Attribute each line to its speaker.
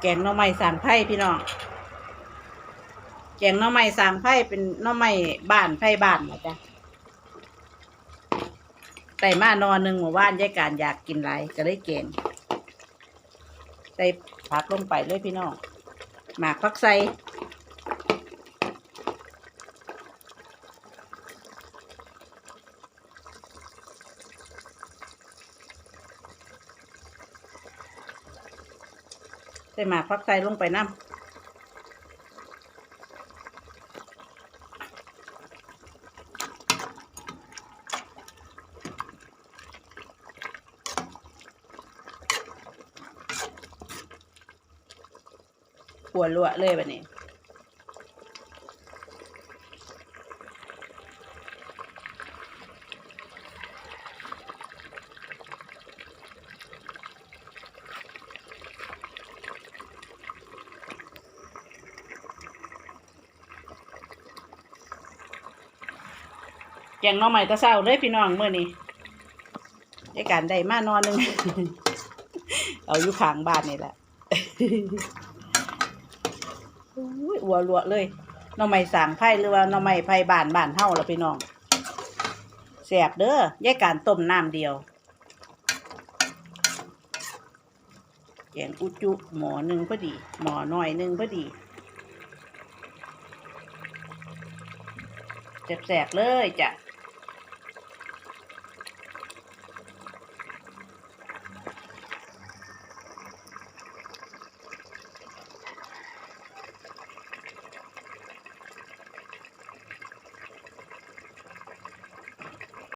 Speaker 1: แกงหน่อไม้สางไผ่พี่น้องแกงหน่อไม้สางไผ่เป็นหน่อไม้บ้านไผ่บ้านนะจ๊ะใส่มานอนหนึ่งหมู่บ้านยายการอยากกินไรก็เลยแกงใส่ผักลงไปเลยพี่น้องหมากพักใส่ ใส่หมากพักใส่ลงไปน้ำหัวลวเลยแบบนี้ งน้องใหม่ตะเศร้าเลยพี่น้องเมื่อนี้ได้การได้มานอนหนึง เอาอยู่ข้างบ้านนี่แหละอุ้ยอัวลวเลยน้องใหม่สางไผ่หรือว่าน้องใหม่ไผ่บ้านบ้านเฮาละพี่น้องแสบเด้อยายการต้มน้ำเดียวแกงอุจุหมอหนึ่งพอดี หมอน้อยหนึ่งพอดีแสบๆเลยจ้ะ